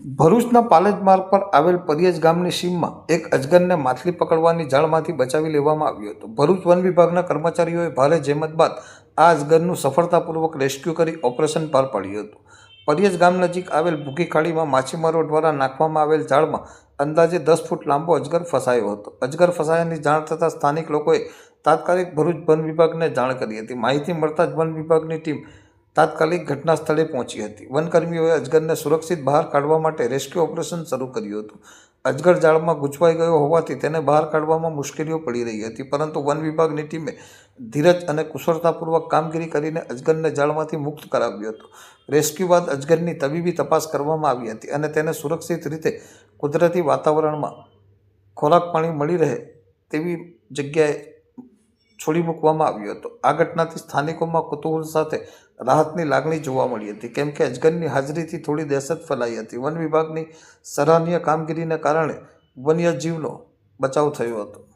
ભરૂચના પાલેજ માર્ગ પર આવેલ પરિયજ ગામની સીમમાં એક અજગરને માછલી પકડવાની જાળમાંથી બચાવી લેવામાં આવ્યો હતો. ભરૂચ વન વિભાગના કર્મચારીઓએ ભારે જહેમત બાદ આ અજગરનું સફળતાપૂર્વક રેસ્ક્યુ કરી ઓપરેશન પાર પાડ્યું હતું. પરિયજ ગામ નજીક આવેલ ભૂખી ખાડીમાં માછીમારો દ્વારા નાખવામાં આવેલ જાળમાં અંદાજે દસ ફૂટ લાંબો અજગર ફસાયો હતો. અજગર ફસાયાની જાણ થતાં સ્થાનિક લોકોએ તાત્કાલિક ભરૂચ વન વિભાગને જાણ કરી હતી. માહિતી મળતા જ વન વિભાગની ટીમ તાત્કાલિક ઘટના સ્થળે પહોંચી હતી. વનકર્મીઓએ અજગરને સુરક્ષિત બહાર કાઢવા માટે રેસ્ક્યુ ઓપરેશન શરૂ કર્યું હતું. અજગર જાળમાં ગૂંચવાઈ ગયો હોવાથી તેને બહાર કાઢવામાં મુશ્કેલીઓ પડી રહી હતી, પરંતુ વન વિભાગની ટીમે ધીરજ અને કુશળતાપૂર્વક કામગીરી કરીને અજગરને જાળમાંથી મુક્ત કરાવ્યો હતો. રેસ્ક્યુ બાદ અજગરની તબીબી તપાસ કરવામાં આવી હતી અને તેને સુરક્ષિત રીતે કુદરતી વાતાવરણમાં ખોરાક પાણી મળી રહે તેવી જગ્યાએ છોડી મૂકવામાં આવ્યો હતો. આ ઘટનાથી સ્થાનિકોમાં કુતૂહલ સાથે રાહતની લાગણી જોવા મળી હતી. કેમ કે અજગરની હાજરીથી થોડી દહેશત ફેલાઈ હતી. વન વિભાગની સરાહનીય કામગીરીને કારણે વન્યજીવનો બચાવ થયો હતો.